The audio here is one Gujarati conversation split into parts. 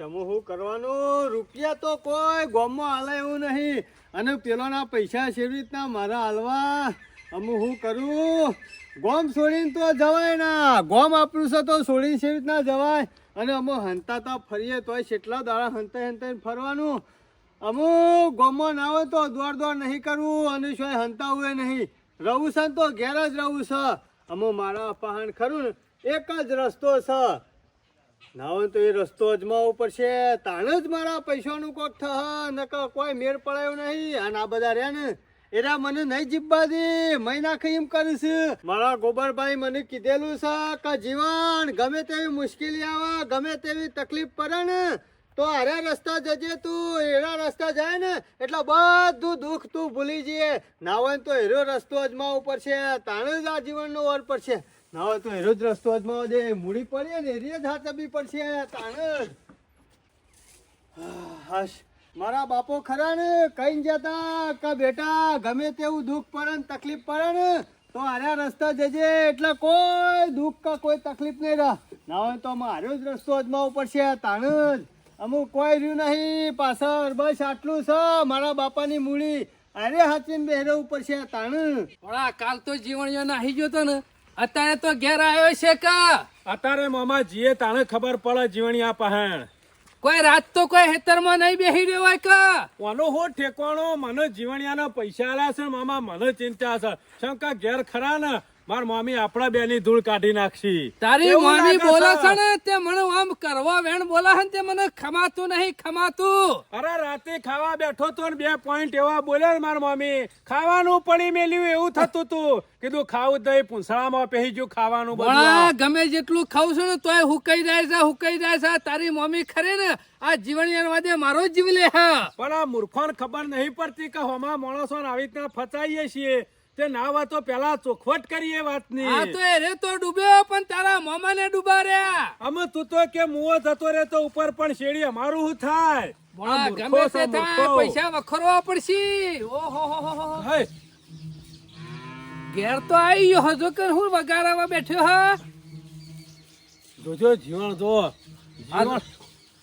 સમૂહ કરવાનું? રૂપિયા તો કોઈ ગોમમાં હાલે એવું નહીં. અને પેલોના પૈસા છે રીતના મારા હાલવા અમુ હું કરું? ગોમ છોડીને તો જવાય ના. ગોમ આપણું છે તો છોડીને છે રીતના જવાય? અને અમુ હંતા તો ફરીએ તોય કેટલા દાડા હંતે હંતે ફરવાનું? અમુક ગોમમાં ના હોય તો દોડ દોડ નહીં કરવું અને શું હંતા હોય નહીં. રહું છે તો ઘેર જ રહું છે. અમુ મારા પહાણ ખરું ને. એક જ રસ્તો છે. ના તો એ રસ્તો અજમાવવો પડશે તાણ જ મારા પૈસાનું કોક થહ, નકર કોઈ મેળ પડાયો નહીં. અને આ બધા રહ્યા ને, એરા મને નહીં જીવવા દે. મહિના એમ કરીશ મારા ગોબરભાઈ મને કીધેલું છે કે, જીવન, ગમે તેવી મુશ્કેલી આવે, ગમે તેવી તકલીફ પડે ને, તો અરે રસ્તા જજે તું. એરા રસ્તા જાય ને, એટલે બધું દુઃખ તું ભૂલી જઈએ ના તો એરો રસ્તો અજમાવવો પડશે તાણ જ આ જીવનનો ઓર પડશે ના હોય તો એરો જ રસ્તો અજમાવો દે મૂડી પડીએ ને એરી જ હાથ બી પડશે તાણ. હશ. મારા બાપો ખરા ને? કઈ જતા? કે બેટા, ગમે તેવું દુઃખ પડે ને તકલીફ પડે ને, તો આર્યા રસ્તા જજે. એટલે કોઈ દુઃખ કે કોઈ તકલીફ નહીં રહે. ના હોય તો મારો જ રસ્તો અજમાવવો પડશે તાણ. જ અમુક કોઈ રહ્યું નહીં. પાછળ બસ આટલું છે. મારા બાપાની મૂડી અરે હાચીને બેહરવું પડશે તાણ. પણ આ કાલ તો જીવણીઓ નાહી ગયો તો ને. અત્યારે તો ઘેર આવ્યો છે કા? અત્યારે મામા જીએ તાણે ખબર પડે જીવણિયા પહેણ. કોઈ રાત તો કોઈ હેતરમાં નહીં બેહી રહ્યો હોય કા? કોનો હો ઠેકવાનો? મને જીવણિયાના પૈસા આલ્યા છે મામા મને ચિંતા છે. શંકા ઘેર ખરા ને? માર મામી આપણા બેની ધૂળ કાઢી નાખશી. તારી મામી બોલે છે. ને તે મને આમ કરવા વેણ બોલા છે તે મને ખમાતું નહીં ખમાતું. અરે રાતે ખાવા બેઠો તો ને બે પોઈન્ટ એવા બોલ્યા ને માર મામી. ખાવાનું પડી મેલ્યું એવું થતું તું. કીધું ખાવું દઈ પૂંછડામાં પહેરી ગયું ખાવાનું બધું ગમે જેટલું ખાવું છું ને તોય હુકાઈ જાય છે હુકાઈ જાય છે તારી મમ્મી ખરે ને આ જીવન વાદે મારો જીવ લે હા પણ આ મૂર્ખોને ખબર નહીં પડતી કે હોમાં માણસો આવી રીતના ફસાઈએ છીએ. તે ના તો પેલા ચોખવટ કરીએ વાતની. આ તો એ રે તો ડૂબ્યો પણ તારા મામાને ડૂબા રહ્યા. અમે તું તો કે મુવો જતો રે તો ઉપર પણ શેડી અમારું શું થાય? આ ગમે તે થાય પૈસા વખરવા પડશે. ઓહો હો હો હો. ઘેર તો આવી ગયો હજો કે હું વગારામાં બેઠ્યો હા? જોજો જીવન જો. આ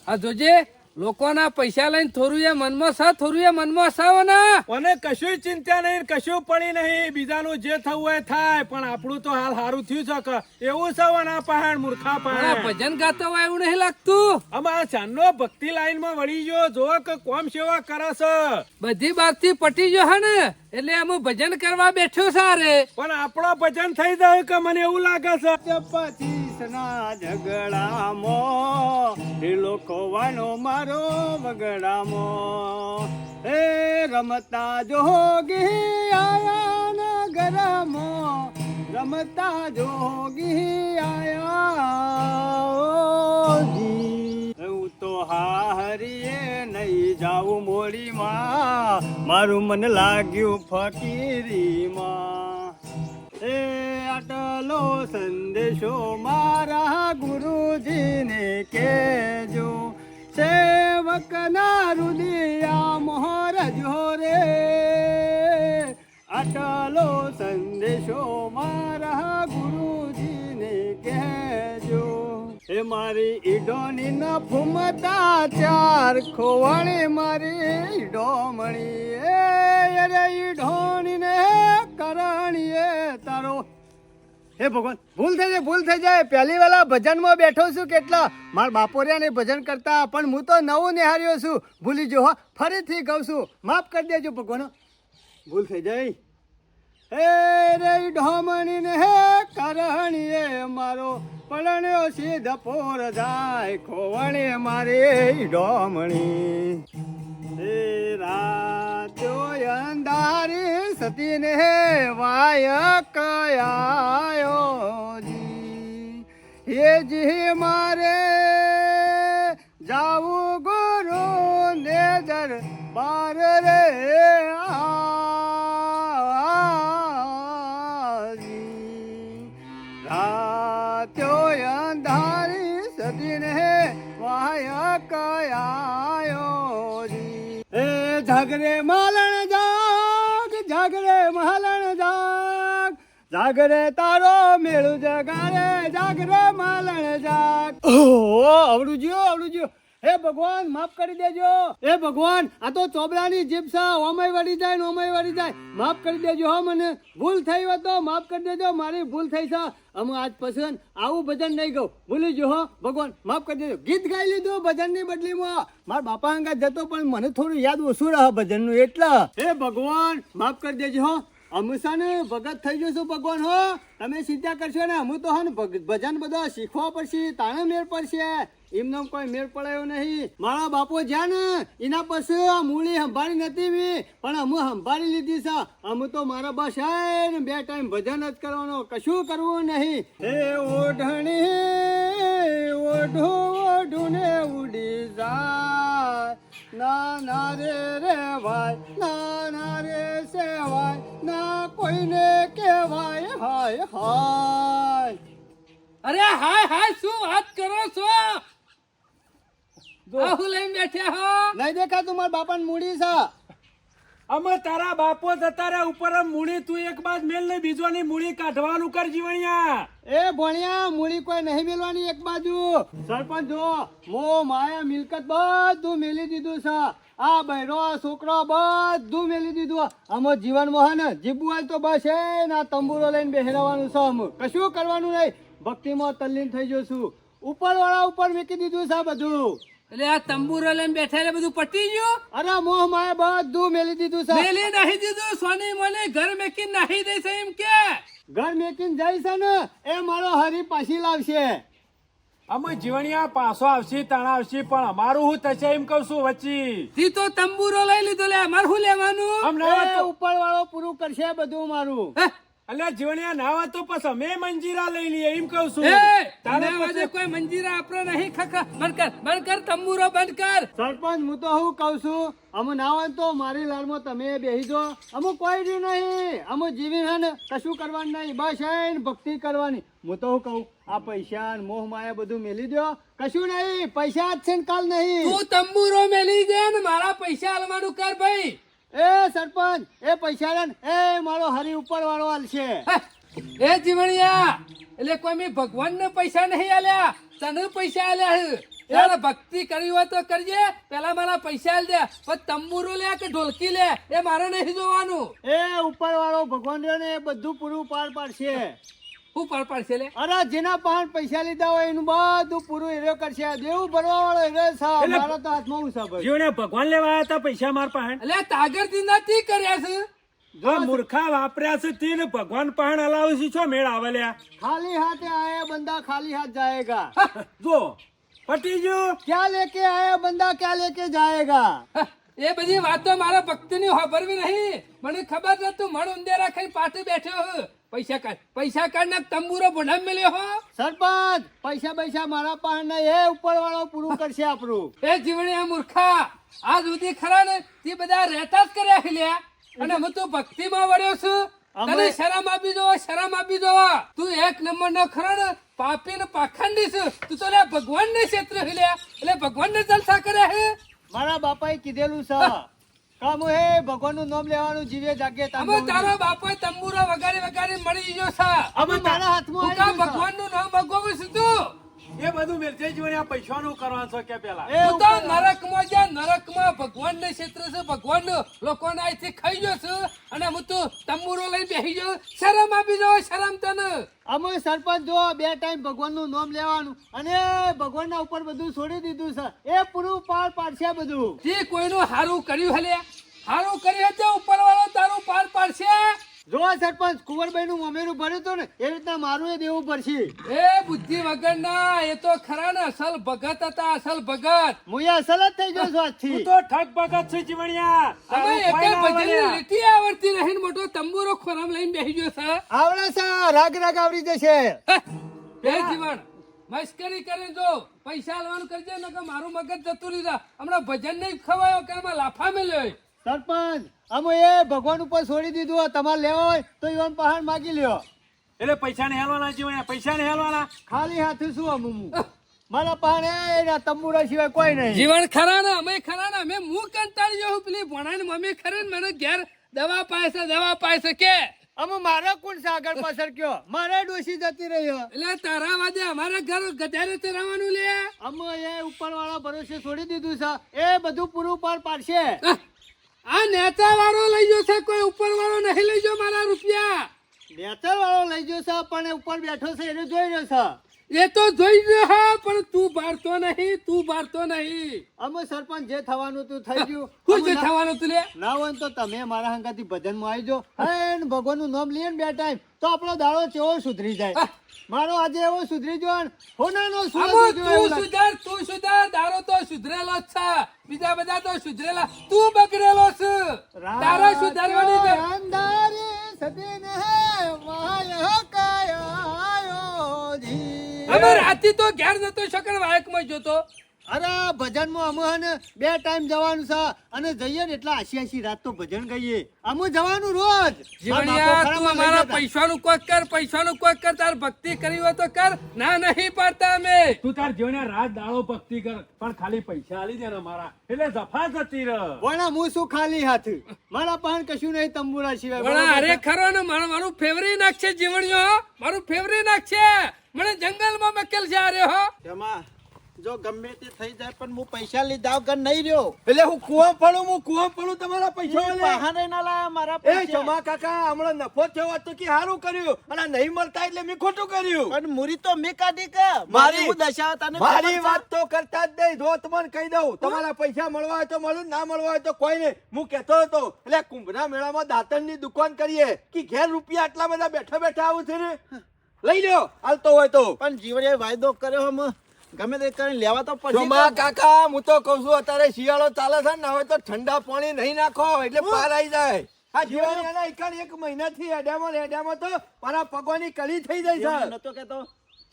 આ જોજે. લોકોના પૈસા લઈને થોડું એ મનમાં સા થોડું એ મનમાં સાવ ને અને કશું ચિંતા નહીં કશું પડી નહીં બીજાનું જે થવું હોય થાય પણ આપણું તો હાલ સારું થયું છે કે એવું સવાના વના પહાડ મૂર્ખા આ પહાડ ભજન ગાતો હોય એવું નહીં લાગતું. આમાં આ ચાંદનો ભક્તિ લાઈનમાં વળી ગયો જો કે કોમ સેવા કરે છે. બધી થી પટી ગયો હે ને એટલે અમે ભજન કરવા બેઠો સારે પણ આપણો ભજન થઈ જાય કે મને એવું લાગે છે? પચીસના એ લોકો વાનો મારો વગડામાં હે રમતા જોગી આયા નગરમાં, રમતા જોગી આયા. હું તો હારીએ નહીં જાઉં મોડીમાં, મારું મન લાગ્યું ફકીરીમાં એ આટલો સંદેશો મારા ગુરુજીને કેજો સેવકના રુદિયા મોહર જોરે. આટલો સંદેશો મારા ગુરુજીને કહેજો. એ મારી ઈડોની ન ફૂમતા ચાર ખોવાણી મારી ઈડોમણી એ ઈડોની ને કરણીએ તારો હે ભગવાન, ભૂલ થઈ જાય, ભૂલ થઈ જાય. પહેલી વેલા ભજનમાં બેઠો છું કેટલા? મારા બાપોરિયા ને ભજન કરતા, પણ હું તો નવું નિહાર્યો છું. ભૂલી જો ફરીથી કહું છું. માફ કરી દેજો ભગવાન ભૂલ થઈ જાય. હે રે ઢોમણી ને હે કરણી મારો પડણ્યો સીધ પોર જાય ખોવણી મારી ઢોમણી. હે રાત્યો અંધારી સતી ને વાય કયાયો જી હે જી મારે જાવું ગુરુ ને દરબાર રે. રાત્યો અંધારી સદીને વાય કયાયો જી. એ ઝગરે જાગ જાગરે માલણ જાગ. જાગરે તારો મેળું જગારે જાગરે માલણ જાગ. ઓ આવડું જ્યો આવડું જ્યો. હે ભગવાન, માફ કરી દેજો. હે ભગવાન, આ તો ચોબડાની જીભ ઓમય વળી જાય ને ઓમય વળી જાય. માફ કરી દેજો હો મને. ભૂલ થઈ હોય તો માફ કરી દેજો. મારી ભૂલ થઈ છે. અમે આજ પસંદ આવું ભજન નહીં ગયું ભૂલી જો હો. ભગવાન, માફ કરી દેજો. ગીત ગાઈ લીધું ભજનની બદલીમાં. મારા બાપા અંગા જતો પણ મને થોડું યાદ ઓછું રહે ભજનનું એટલે. હે ભગવાન, માફ કરી દેજો હો. અમે ને ભગત થઈ જશું ભગવાન હો. તમે ચિંતા કરશો ને. અમે તો હે ભજન બધા શીખવા પડશે, તાણે મેળ પડશે. એમનો કોઈ મેળ પડાયો નહીં. મારા બાપો જ્યાં ને એના પછી આ મૂળી સંભાળી નથી મી. પણ અમે સંભાળી લીધી છે. અમે તો મારા બસ ને બે ટાઈમ ભજન જ કરવાનો કશું કરવું નહીં. હે ઓઢણી ઓઢો ને ઉડી જાય. ના ના રે રે ભાઈ ના ના રે સેવાય ના કોઈને કહેવાય હાય હાય. અરે હાય હાય શું વાત કરો છો? આહુ લઈને બેઠ્યા હો. નહીં દેખાતું મારા બાપાને મૂડી છે. અમે તારા બાપો જતા રહ્યા ઉપર મૂળી તું એક બાજ મેલ ને બીજોની મૂળી કાઢવાનું કર જીવણિયા એ ભણ્યા મૂળી કોઈ નહીં મેલવાની એક બાજુ. સરપંચ જો મો માયા મિલકત બધું મેલી દીધું છે. આ બૈરો છોકરો બધું મેલી દીધું. આમો જીવન મોહન જીવવું તો બસ એ ના તંબુરો લઈને બેહરાવાનું છે આમ. કશું કરવાનું નહીં. ભક્તિમાં તલ્લીન થઈ જશું ઉપર વાળા ઉપર મૂકી દીધું છે બધું. એટલે આ તંબુરો લઈને બેઠા એટલે બધું પટી ગયું? અરે મોહ માય બધું મેલી દીધું છે. મેલી નાખી દીધું? સોની મને ઘર મેકી નાખી દેશે એમ કે. ઘર મેકીને જાય છે ને એ મારો હરી પાછી લાવશે. અમે જીવણિયા પાછો આવશે તણ આવશે પણ અમારું હું થશે એમ કહું છું વચ્ચે. તી તો તંબુરો લઈ લીધો લે અમારે શું લેવાનું? આમ ના ઉપર વાળો પૂરું કરશે બધું મારું? અલ્યા જીવણિયા ના હોય તો પછી અમે મંજીરા લઈ લઈએ એમ કહું છું. તારે તને વાજે કોઈ મંજીરા આપણે નહીં ખખા બંધ કર બંધ કર તંબુરો બંધ કર. સરપંચ હું તો હું કહું છું અમુ નાવા તો મારી લાડમાં તમે બેસી જો અમુ કોઈ દી નહીં અમુ જીવી ને કશું કરવાનું નહીં બસ હે ભક્તિ કરવાની. હું તો હું કહું આ પૈસા ને મોહ માયા બધું મેલી દો કશું નહીં પૈસા જ છે ને કાલ નહીં. તું તંબુરો મેલી દે ને મારા પૈસા આલવાનું કર ભાઈ. એ સરપંચ એ પૈસા એ મારો હરી ઉપર વાળો હાલશે એ જીવણિયા એટલે કોઈ મેં ભગવાનને પૈસા નહીં આલ્યા તને પૈસા આલ્યા તારે ભક્તિ કરવી હોય તો કરજે પેલા મારા પૈસા આલ દે પણ તંબુરો લે કે ઢોલકી લે એ મારે નહીં જોવાનું. એ ઉપર વાળો ભગવાન રહ્યો ને એ બધું પૂરું પાર પાડશે. શું પડપડ છે લે? અરે જેના પાન પૈસા લીધા હોય એનું બધું પૂરું હીરો કરશે. દેવું ભરવા વાળો હીરો સાહેબ મારો તો હાથમાં હું સાહેબ જીવને ભગવાન લેવા આવ્યા હતા પૈસા માર પાહણ એટલે તાગરથી નથી કર્યા છે? જો મૂર્ખા વાપર્યા છે તે ભગવાન પાહણ અલાવે છે છો મેળ આવેલ્યા ખાલી હાથે આયા બંદા ખાલી હાથ જાયેગા. જો પટી જો ક્યાં લેકે આયા બંદા ક્યાં લેકે જાયેગા? એ બધી વાતો મારા ભક્તની ખબર નહીં. મને ખબર નથી તું મણ ઉંદેરા ખાઈ પાછળ બેઠ્યો હું. પૈસા કાઢ. પૈસા કાઢ ના તંબુરો ભોડા મેલ્યો હો. સરપંચ પૈસા પૈસા મારા પાસે એ ઉપર વાળો પૂરું કરશે આપણું. એ જીવણી મૂર્ખા. આ સુધી ખરા ને તે બધા રહેતા જ કર્યા છે અને હું તું ભક્તિમાં વળ્યો છું. તને શરમ આપી દો શરમ આપી દો તું એક નંબર નો ખરો ને પાપી ને પાખંડી છું. તું તો ભગવાન ને ક્ષેત્ર છે લ્યા. એટલે ભગવાન ને જલસા કર્યા હે મારા બાપાએ કીધેલું છે. કામ હે ભગવાનનું નામ લેવાનું જીવે જાગે અમે તારો બાપો તંબુરો વગાડી વગાડી મળી ગયો છે અમે તારા હાથમાં ભગવાનનું નામ ભગવું શું તું? એ બધું મેરજે જોડે પૈસા નું કરવાનું છો કે પેલા. એ તું તો ઉપર- નરકમાં જા નરકમાં ભગવાન ને ક્ષેત્ર છે ભગવાન લોકોને અહીંથી ખાઈ ગયો છું અને હું તો તંબુરો લઈને બેસી ગયો. શરમ આપી દો શરમ તને. અમે સરપંચ જો બે ટાઈમ ભગવાનનું નામ લેવાનું અને ભગવાન ના ઉપર બધું છોડી દીધું છે એ પૂરું પાર પાડશે બધું. જે કોઈનું હારું કર્યું હલે હારું કર્યું હતું ઉપર વાળો તારું પાર પાડશે. જો સરપંચ કુંવરભાઈ નું મમેરું ભર્યું હતું ને એ રીતના મારું એ દેવું પડશે. એ બુદ્ધિ વગર ના એ તો ખરા ને અસલ ભગત હતા અસલ ભગત. હું અસલ જ થઈ ગયો છું આજથી. તું તો ઠગ ભગત છું જીવણિયા. અમે તારું એક કોઈ ના ભજનની આવડ્યા. લીટી આવડતી નહીં મોટો તંબુરો ખોરામ લઈને બેસી ગયો છે. આવડે છે રાગ રાગ આવડી જશે. બે જીવન મસ્કરી કરી જો પૈસા લેવાનું કરજે ને કે મારું મગજ જતું રહ્યું હમણાં ભજન નહીં ખવાયો કે એમાં લાફા મેલ્યો સરપંચ અમે એ ભગવાન ઉપર છોડી દીધું તમારે લેવા હોય તો ઈવન પહાડ માગી લ્યો. એટલે પૈસા ને હેલવાના જીવણિયા પૈસા ને હેલવાના? ખાલી હાથે શું આમ મારા પાસે એના તંબુરા સિવાય કોઈ નહીં. જીવન ખરા ને અમે ખરા ને અમે હું કંટાળી જાઉં પેલી ભણાને મમ્મી ખરે ને મને ઘેર દવા પાય છે દવા પાય છે કે? અમે મારે કોણ સાગર પાછળ કયો? મારે ડોસી જતી રહ્યો એટલે તારા વાદે અમારા ઘર ગધારે ચરાવવાનું લે. અમે એ ઉપર વાળા ભરોસે છોડી દીધું છે. એ બધું પૂરું પાર પાડશે. આ નેતા વાળો લઈ જશે કોઈ ઉપર વાળો નહીં લઈ જો મારા રૂપિયા. નેતા વાળો લઈ છે, પણ ઉપર બેઠો છે, એને જોઈ રહ્યો છે. એ તો જોઈ જ હા પણ તું બારતો નહીં તું બારતો નહીં. અમે સરપંચ જે થવાનું તું થઈ ગયું. શું જે થવાનું તું લે? ના હોય તો તમે મારા હંગાથી ભજનમાં આવી જાઓ. હે ભગવાનનું નામ લઈએ ને બે ટાઈમ તો આપણો દાડો ચેવો સુધરી જાય. મારો આજે એવો સુધરી જો હોનાનો ઉગ્યો તું સુધર સુધાર તું સુધાર દારો તો સુધરેલો જ છે. બીજા બધા તો સુધરેલા. તું બગડેલો છે. તારા સુધરવાની જરૂર- અંધારી સદીન અમે રાતી તો ઘેર નતો શકર વાયકમાં જોતો. અરે ભજનમાં અમે હે ને બે ટાઈમ જવાનું છે. અને જઈએ ને એટલે આશી આશી રાત તો ભજન ગઈએ. અમે જવાનું રોજ. જીવણિયા તું અમારા પૈસાનું કોક કર પૈસાનું કોક કર તાર ભક્તિ કરી હોય તો કર. ના નહીં પાડતા અમે. તું તાર જીવણિયા રાત દાડો ભક્તિ કર પણ ખાલી પૈસા આલી દે ને મારા એટલે જફા જતી રહ. વણા હું શું ખાલી હાથ? મારા પાન કશું નહીં તંબુરા સિવાય. પણ અરે ખરો ને મારું મારું ફેવરી નાખ છે જીવણિયો મારું ફેવરી નાખ છે. મને જંગલમાં મકેલ છે અરે હો. એમાં જો ગમે તે થઈ જાય પણ હું પૈસા લીધા વગર નહીં રહ્યો? એટલે હું કુવા પડું હું કુવા પડું તમારા પૈસા બહાને ના લાયા મારા એ જમા કાકા હમણાં નફો થયો તો કે સારું કર્યું? અને નહીં મળતા એટલે મેં ખોટું કર્યું. પણ મુરી તો મેં કાઢી કે? મારી હું દશા તને મારી વાત તો કરતા જ નહીં. જો તમને કહી દઉં તમારા પૈસા મળવા હોય તો મળું ના મળવા હોય તો કોઈ નહીં. હું કહેતો હતો એટલે કુંભના મેળામાં દાંતણની દુકાન કરીએ. કે ઘેર રૂપિયા આટલા બધા બેઠા બેઠા આવું છે ને? લઈ લ્યો હાલતો હોય તો. પણ જીવડે વાયદો કર્યો હમ. ગમે તે કરીને લેવા તો પછી માં કાકા હું તો કઉ છું અત્યારે શિયાળો ચાલે છે ને હવે તો ઠંડા પાણી નહીં નાખો એટલે પાર આવી જાય. આ જીવાની એના એકાદ એક મહિનાથી એડામાં એડામાં તો મારા પગવાની કળી થઈ જાય છે. નતો કેતો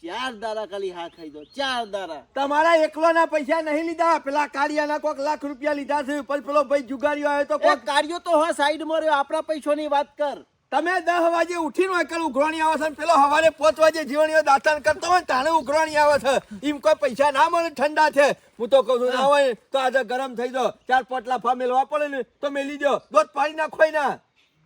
ચાર દારા ખાલી હા ખાઈ દો ચાર દારા. તમારા એકલોના પૈસા નહીં લીધા પેલા કાળિયાના કોક લાખ રૂપિયા લીધા છે પછી પેલો ભાઈ જુગારીઓ આવ્યો તો કોક કાર્યો તો હા સાઈડમાં રહ્યો આપણા પૈસાની વાત કર. તમે દસ વાગે ઉઠીને એકલ ઉઘરાણી આવે છે ને પેલો સવારે પાંચ વાગે જીવણીઓ દાતણ કરતો હોય તાણે ઉઘરાણી આવે છે. એમ કોઈ પૈસા ના મળે ઠંડા છે. હું તો કહું છું ના હોય તો આજે ગરમ થઈ દો ચાર પોટલા ફા મેલવા પડે ને તો મેલી દો. દોધ પાણી નાખો ના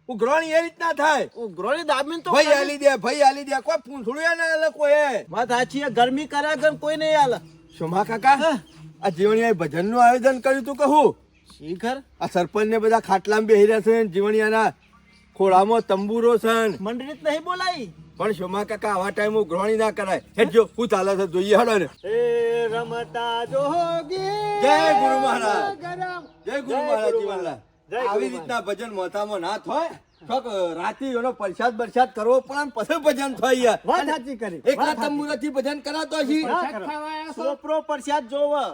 ઉઘરાણી એ રીતના થાય. ઉઘરાણી દામીન તો ભાઈ આલી દે ભાઈ આલી દે. કોઈ પૂંછડું ના આલે કોઈ વાત સાચી ગરમી કર્યા ગરમ કોઈ નહીં હાલે શોમા કાકા? આ જીવણીએ ભજનનું આયોજન કર્યું તું કહું? શીખર આ સરપંચ ને બધા ખાટલામાં બેહી રહ્યા છે ને જીવણિયાના ખોળામાં તંબુરો છે મંડળીત નહીં બોલાઈ પણ શોમા કાકા આવા ટાઈમ ગ્રોણી ના કરાય. હેડજો હું ચાલે છે જોઈએ હડો ને. એ રમતા જોગી જય ગુરુ મહારાજ. જય ગુરુ મહારાજ જીવનલાલ. આવી રીતના ભજન મોતામાં ના થાય. રાતી એનો પ્રસાદ બરસાદ કરવો પણ પછી ભજન થાય વાત સાચી કરી. એકલા વાત સાચી. ભજન કરાતો છો? સોપરો પ્રસાદ જોવો.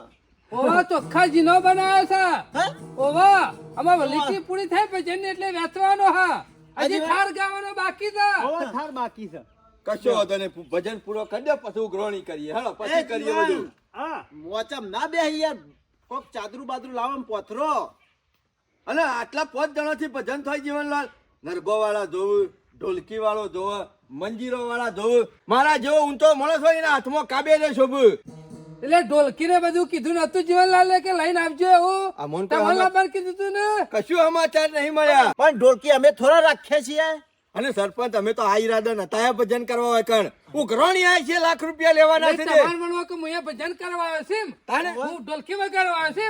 ઓવા ચોખ્ખા જીનો બનાવ્યો છે. હે? ઓવા આમાં લીટી પૂરી થાય ભજન એટલે વેચવાનો હા. હજી થાર ગાવાનો બાકી છે. હવે થાર બાકી છે. કશો વાંધો ભજન પૂરો કરી દે પછી ઉઘરાણી કરીએ. હેડો પછી કરીએ બધું. હા. મોચમ ના બે યાર. કોક ચાદરું બાદરું લાવો પોથરો. અને આટલા પાંચ જણાથી ભજન થાય જીવનલાલ? નરબો વાળા જોવું ઢોલકી વાળો જોવે મંજીરો વાળા જોવું. મારા જેવો ઊંચો માણસ હોય એના હાથમાં કાબે રે શોભ. એટલે ઢોલકી ને બધું કીધું નતું જીવનલાલ કે લઈને આવજો એવું? લાભાર કીધું તું ને? કશું સમાચાર નહીં મળ્યા. પણ ઢોલકી અમે થોડા રાખીએ છીએ. અને સરપંચ અમે તો આ ઈરાદા નતા ભજન કરવા હોય કણ. ઉઘરાણી આવી છે લાખ રૂપિયા લેવાના છે તમારે મનવા કે હું અહીંયા ભજન કરવા આવ્યો છે તારે હું ઢોલકી વગાડવા આવ્યો છે?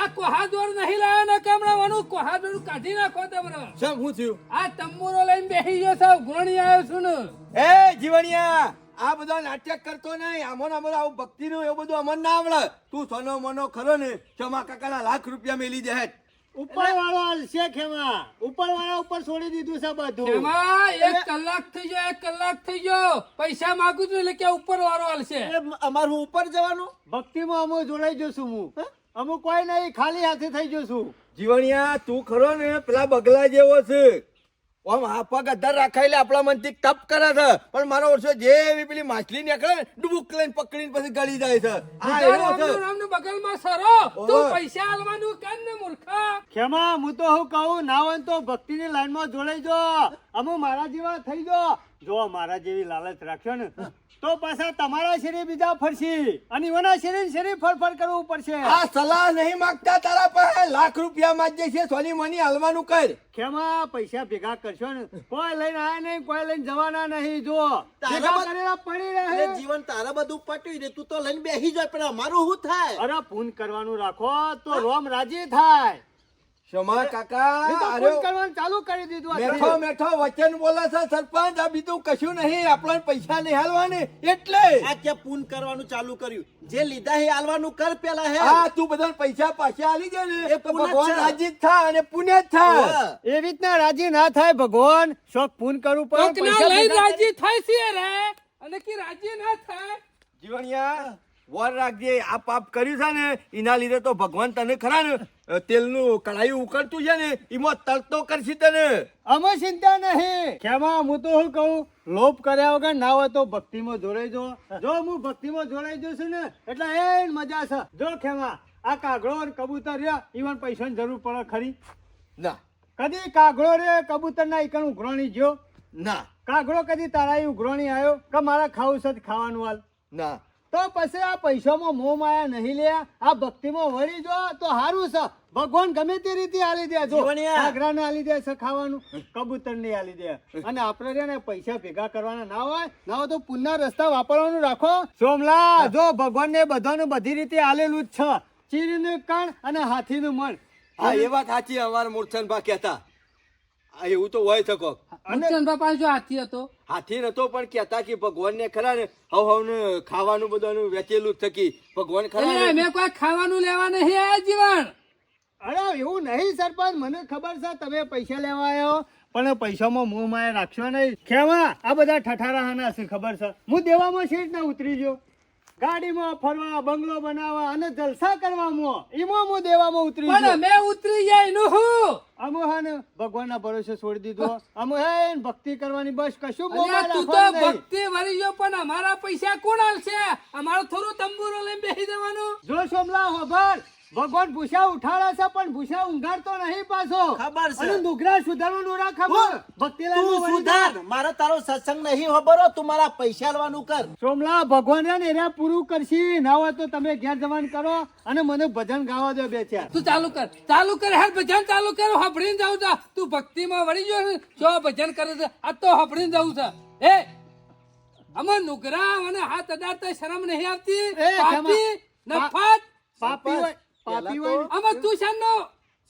આ કોહાદોર નહીં લાવ્યો ને કોહા કોહાદોર કાઢી નાખો તમને શું હું થયું? આ તંબુરો લઈને બેસી ગયો છે ઘોણી આવ્યો છું ને. એ જીવણિયા આ બધા નાટક કરતો નહીં. આમોન આમોન આવું ભક્તિ નું એવું બધું અમને ના આવડે. તું સોનો મનો ખરો ને ચમા કાકાના લાખ રૂપિયા મેલી જાય ઉપર વાળો હાલશે ખેમા. ઉપર વાળા ઉપર છોડી દીધું છે બધું. ખેમા એક કલાક થઈ ગયો એક કલાક થઈ ગયો. પૈસા માંગુ છું એટલે કે ઉપર વાળો હાલશે. એ અમારું ઉપર જવાનું? ભક્તિમાં અમુક જોડાઈ જશું હું. અમુક કોઈ નહીં ખાલી હાથે થઈ જશું જીવણિયા તું ખરો ને પેલા બગલા જેવો છે. આમ આ પગ અધર રાખાયેલે આપણા મનથી તપ કરે છે. પણ મારો વર્ષો જે એવી પેલી માછલી નીકળે ને ડૂબુક લઈને પકડીને પછી ગળી જાય છે. આ એવો છે. રામનું બગલમાં સરો. તું પૈસા આલવાનું કેમ ને મૂર્ખા? ખેમા હું તો હું કહું ના હોય ને તો ભક્તિની લાઈનમાં જોડાઈ જો અમુ મારા જેવા થઈ જો જો મારા જેવી લાલચ રાખ્યો ને તો પાછા તમારા શરીર બીજા ફરશી અને એના શરીર શરીર ફરફર કરવું પડશે. આ સલાહ નહીં માંગતા તારા પાસે? લાખ રૂપિયા માંગે છે સોની મની હાલવાનું કર. કેમાં પૈસા ભેગા કરશો ને? કોઈ લઈને આયા નહીં કોઈ લઈને જવાના નહીં જો ભેગા કરેલા પડી રહે. જીવન તારા બધું પટ્યું દે તું તો લઈને બેસી જાય પણ અમારું શું થાય? અરે ફોન કરવાનું રાખો તો રોમ રાજી થાય. ક્ષમા કાકા અરે કરવાનું ચાલુ કરી દીધું મેઠો મેઠો વચન બોલે છે સરપંચ આ બીજું કશું નહીં આપણે પૈસા નહીં હાલવાની એટલે. આ કે પૂન કરવાનું ચાલુ કર્યું જે લીધા એ હાલવાનું કર પેલા હે. હા તું બધા પૈસા પાછા આલી દે ને એ ભગવાન રાજી થા અને પુણ્ય થા. એવી રીતના રાજી ના થાય ભગવાન શોખ પૂન કરવું પડે લઈ રાજી થાય છે રે અને કે રાજી ના થાય? જીવણિયા વર રાખજે આ પાપ કર્યું છે ને એના લીધે તો ભગવાન તને ખરા ને તેલનું કઢાઈ ઉકળતું છે ને એમાં તરતો કરશે તને. અમે ચિંતા નહીં. કેમાં હું તો શું કહું? લોપ કર્યા વગર ના હોય તો ભક્તિમાં જોડાઈ જો જો હું ભક્તિમાં જોડાઈ જશું ને એટલે એ મજા છે. જો ખેમા આ કાગડો અને કબૂતર રહ્યા ઈવન પૈસાની જરૂર પડે ખરી. ના. કદી કાગડો રે કબૂતર ના ઈકણ ઉઘરાણી જો ના. કાગડો કદી તારા ઉઘરાણી આવ્યો કે મારા ખાવું છે ખાવાનું હાલ? ના. તો પછી આ પૈસામાં મોહ માયા નહીં લે આ ભક્તિમાં વળી જો તો સારું છે. ભગવાન ગમે તે રીતે આલી દે જો. આગ્રા ને આલી દે છે ખાવાનું કબૂતર ને આલી દે. અને આપણે છે ને પૈસા ભેગા કરવાના ના હોય ના હોય તો પુનઃ રસ્તા વાપરવાનું રાખો. સોમલા જો ભગવાન ને બધાનું બધી રીતે આલેલું જ છે. ચીરનું કણ અને હાથીનું મણ. હા એ વાત સાચી અમારા મૂર્છનભા કહેતા. આ એવું તો હોય શકો. મુચન બાપા જો હાથી હતો? હાથી નતો પણ કહેતા કે ભગવાન ને ખરા ને હવ હવ ને ખાવાનું બધાનું વેચેલું જ થકી ભગવાન ખરા ને મેં કોઈ ખાવાનું લેવા નહીં આ જીવન અરે એવું નહીં સરપંચ મને ખબર છે તમે પૈસા લેવા આવ્યો પણ પૈસામાં મોહ માયા રાખશો નહીં. કેવા આ બધા ઠઠારા હાના છે ખબર છે? હું દેવામાં શેઠ ના ઉતરી ગયો. ગાડીમાં ફરવા બંગલો બનાવવા અને જલસા કરવામાં. એમાં હું દેવામાં ઉતરી પણ મે ઉતરી જાય નું હું અમે હા ને ભગવાનના ભરોસે છોડી દીધો. અમુ હે ભક્તિ કરવાની બસ કશું માયા તું તો ભક્તિ વરી ગયો પણ અમારા પૈસા કોણ આલશે? અમારો થોડું તંબુરો લઈને બેસી દેવાનું જો સોમલા હોભર ભગવાન ભૂસા ઉઠાડે છે પણ ભૂસા ઊંઘાડતો નહીં પાછો. ખબર છે. અને નુગરા સુધારવાનું ના ખબર? ભક્તિલાલ તું સુધાર. મારા તારો સત્સંગ નહીં ખબરો તું મારા પૈસા લેવાનું કર. સોમલા ભગવાન ને એના પૂરું કરશી. ના હોય તો તમે ઘેર જવાન કરો અને મને ભજન ગાવા દો બે ચાર. તું ચાલુ કર ચાલુ કર હેર ભજન ચાલુ કર હબડીને જાઉં છે. તું ભક્તિમાં વળી ગયો ને જો ભજન કરે છે આ તો હબડીને જવું છે. એ અમે નુગરા અને હાથ અડાડતા શરમ નહીં આવતી? પાપી. નફત પાપી હોય પાપી હોય અમે તું શાનો?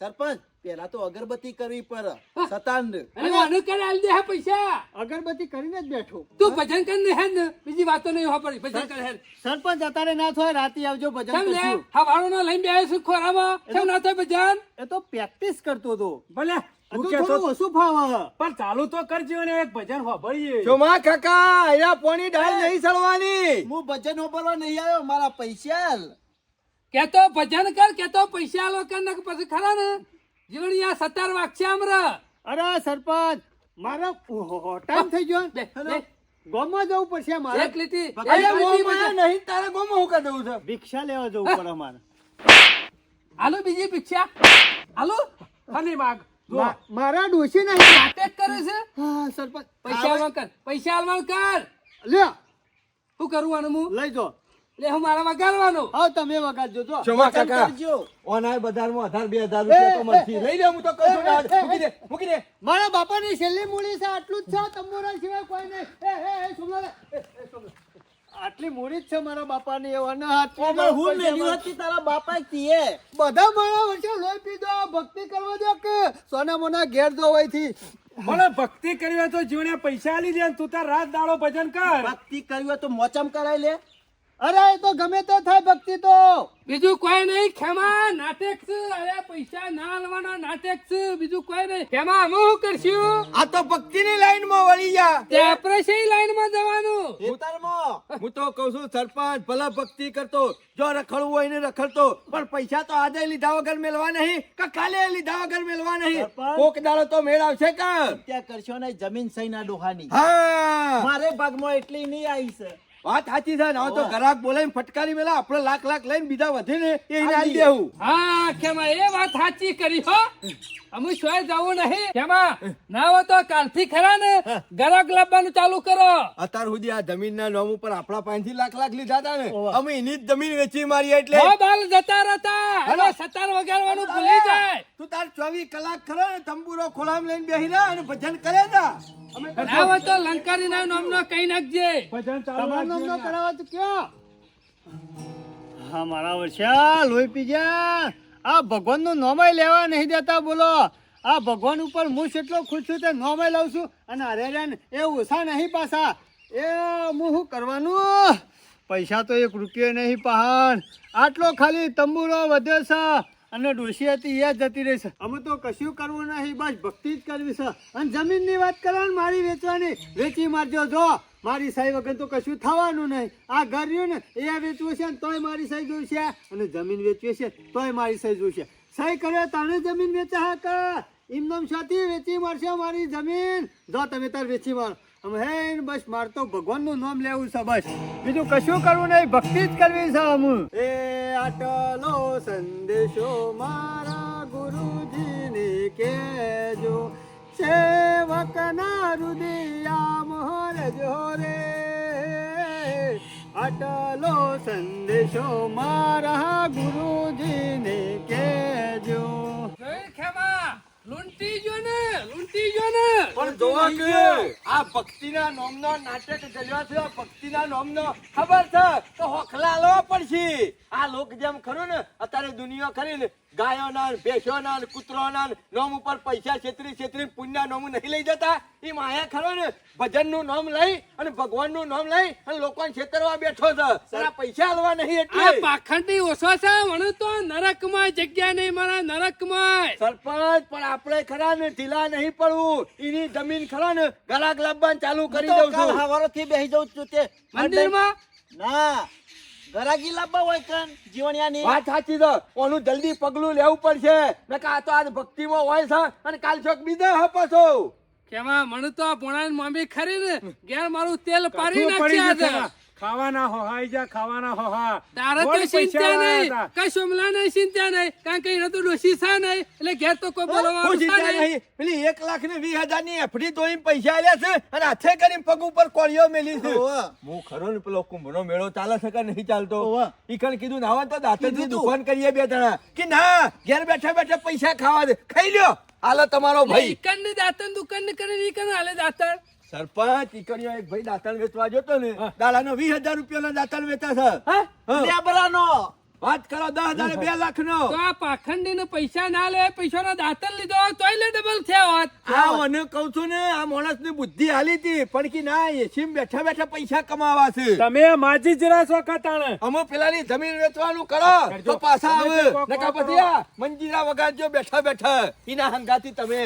સરપંચ પેલા તો અગરબત્તી કરવી પર સતાંડ. અને આનું કરે આલી દે પૈસા. અગરબત્તી કરીને જ બેઠો. તું ભજન કર ને હેર બીજી વાતો નહીં હોપડી ભજન કર હેર સરપંચ અત્યારે ના થાય રાતે આવજો ભજન કરશું. હવાળો નો લઈને બેસે છું ખોરામાં? કેમ ના થાય ભજન? એ તો પ્રેક્ટિસ કરતો ભલે. તું ફાવે પણ ચાલુ તો કરજો ને એક ભજન હોભળીએ. ચોમા કાકા અહીંયા પોણી ડાળ નહીં સળવાની. હું ભજન ઉભરવા નહીં આવ્યો મારા પૈસા. કેતો ભજન કર કેતો પૈસા આલો કર ને પછી ખરા ને? જીવણિયા સત્તર વાગશે આમરા. અરે સરપંચ મારો ટાઈમ થઈ ગયો. ગોમાં જવું પડશે મારે એક લીટી. અરે નહીં તારે ગોમાં હું કરી દઉં છે? ભિક્ષા લેવા જવું પડે મારે હાલો બીજી ભિક્ષા. હાલો ફની માગ. મારા ડોશી નહીં. નાટક કરે છે. સરપંચ. પૈસા આલવા કર પૈસા આલવા કર. લ્યો. શું કરવાનું હું? લઈ જો. લે હું મારા વગાડવાનું. હા તમે વગાડજો જો. ચોમા કાકા. કરજો. ઓનાય બજારમાં હજાર બે હજાર રૂપિયા તો મળતી લઈ લે હું તો કહું મૂકી દે મૂકી દે. મારા બાપાની છેલ્લી મૂડી છે આટલું જ છે તંબોરા સિવાય કોઈ નહીં. એ એ એ સોમલા આટલી મૂડી જ છે મારા બાપાની એવાના હાથ ઓમાં હું મેલ્યું હતી તારા બાપા તીએ બધા મારા વર્ષે લોહી પીધો ભક્તિ કરવા દો કે સોના મોના ઘેર જોવાયથી મને ભક્તિ કરી હોય તો જીવને પૈસા આલી દે તું તાર રાત દાડો ભજન કર. ભક્તિ કરી હોય તો મોચમ કરાઈ લે. અરે એ તો ગમે તે થાય ભક્તિ તો. બીજું કોઈ નહીં ખેમા નાટક છે. અરે પૈસા ના લેવાના નાટક છે. બીજું કોઈ નહીં. ખેમા અમે શું કરશું? આ તો ભક્તિની લાઈનમાં વળી જા તે આપણે શી લાઈનમાં જવાનું? ખેતરમાં. હું તો કઉ છું સરપંચ ભલા ભક્તિ કરતો જો રખડવું હોય ને રખડતો પણ પૈસા તો આજે લીધા વગર મેળવા નહીં કે કાલે લીધા વગર મેળવા નહીં. કોક દાડો તો મેળવશે કે? ત્યાં કરશો ને જમીન સહી ના ડોહાની. હા. મારે ભાગમાં એટલી નહીં આવી છે. વાત સાચી છે ને તો ગ્રાહક બોલાવીને ફટકારી મેલા આપણે લાખ લાખ લઈને બીજા વધે ને એ આવી દેવું. હા કેમાં એ વાત સાચી કરી હો. અમે શોય જવું નહીં. કેમાં? ના તો કાલથી ખરા ને ગરક લાવવાનું ચાલુ કરો. અત્યાર સુધી આ જમીનના નામ ઉપર આપણા પાંચથી લાખ લાખ લીધા હતા ને. અમે એની જ જમીન વેચી મારી એટલે હો બાલ જતા રહેતા. અને સતાર વગાડવાનું ભૂલી જાય. તું તાર ચોવીસ કલાક ખરો ને તંબુરો ખોલામ લઈને બેહી રહ્યા અને ભજન કરે તા અમે તો લંકારી ના નામનો કઈ નાખજે. તમારો નામનો ને. તો કયો? હા મારા વર્ષા લોહી પી ગયા. આ ભગવાનનું નોમય લેવા નહીં દેતા બોલો. આ ભગવાન ઉપર હું કેટલો ખુશ છું તે નોમય લઉં છું. અને અરે એ ઓછા નહીં પાછા. એ હું શું કરવાનું? પૈસા તો એક રૂપિયો નહીં પહાણ આટલો ખાલી તંબુરો વધ્યો છે. અને ડોશી હતી એ જતી રહી છે. અમે તો કશું કરવું નહીં, બસ ભક્તિ જ કરવી છે. અને જમીનની વાત કરો ને મારી વેચવાની. વેચી મારજો, જો. મારી સહી વગર તો કશું થવાનું નહીં. આ ઘર રહ્યું ને, એ વેચવું છે ને, તોય મારી સહી જોઈશે અને જમીન વેચવી છે તોય મારી સહી જોઈશે સહી કર્યો તાણે જમીન વેચા કર. એમનામ શાથી વેચી મારશે મારી જમીન. જો તમે તાર વેચી મારો. અમે હે બસ માર તો ભગવાનનું નામ લેવું છે બસ. બીજું કશું કરવું નહીં ભક્તિ જ કરવી છે અમુ એ આટલો સંદેશો મારા ગુરુજીને કેજો સેવકના રુદિયા મોહર જોરે. આટલો સંદેશો મારા ગુરુજીને કેજો જોઈ ખેમા. લૂંટી જો ને લૂંટી જો ને. પણ જોવા કે આ ભક્તિના નામનો નાટક ચલ્યો છે ભક્તિના નામનો. ખબર છે? તો હોખલા લો પડશે. આ લોક જેમ ખરું ને અત્યારે દુનિયા ખરી ને ગાયોના ને ભેંસોના ને કૂતરોના નોમ ઉપર પૈસા છેતરી છેતરી પુણ્યના નામ નહીં લઈ જતા. એ માયા ખરો ને ભજનનું નામ લઈ અને ભગવાનનું નામ લઈ અને લોકોને છેતરવા બેઠો છે. તારા પૈસા હાલવા નહીં એટલે. પાખંડી ઓછો છે મને તો નરકમાં જગ્યા નહીં મારા નરકમાં. સરપંચ પણ આપણે ખરા ને ઢીલા નહીં પડવું. એની જમીન ખરા ને ગલાક લાવવાનું ચાલુ કરી દઉં છું. હવારો થી બેસી જઉં છું તે મંદિરમાં? ના ગરાગી લાવવા હોય કન જીવણિયાની. વાત સાચી તો ઓનું જલ્દી પગલું લેવું પડશે. ને આ તો આજ ભક્તિમાં હોય છે અને કાલ ચોક બીજા હપસો કેમાં મને તો પોણાની મમ્મી ખરી ને ઘેર મારું તેલ પારી નાખ્યા. ખાવાના હોહાઈ જા ખાવાના હોહા. તારે તો ચિંતા નહીં. કઈ સોમલા નહીં ચિંતા નહીં. કારણ કે એને તો ડોસી સા નહીં. એટલે ઘેર તો કોઈ બોલવાનું ચિંતા નહીં. પેલી એક લાખ ને વીસ હજારની એફડી તો પૈસા આલ્યા છે અને હાથે કરીને પગ ઉપર કોળીઓ મેલી છે. હું ખરો ને પેલો કુંભનો મેળો ચાલે છે કે નહીં ચાલતો. ઈ કણ કીધું નાવા તો દાંતણની દુકાન કરીએ બે જણા. કે ના ઘેર બેઠા બેઠા પૈસા ખાવા દે. ખાઈ લ્યો. હાલો તમારો ભાઈ. ઈકનની દાંતણ દુકાનની ઈ ઈકન હાલે દાંતણ? સરપંચ ઈકણીઓ એક ભાઈ દાંતણ વેચવા જતો ને દાડાનો વીસ હજાર રૂપિયાનો દાંતણ વેચા છે. હા? હા. વાત કરો દસ હજાર બે લાખ નો આ પાખંડી નો પૈસા ના લે પૈસા નો દાંતણ લીધો તોય લે ડબલ થયા હોત. આ મને કઉ છું ને આ માણસની બુદ્ધિ હાલી હતી પણ કે ના એસી બેઠા બેઠા પૈસા કમાવા છે. તમે માજી જરા છો કતાણે અમે પેલાની જમીન વેચવાનું કરો તો પાછા આવે. નકા પછી મંજીરા વગાડજો બેઠા બેઠા. એના હંગાતી તમે.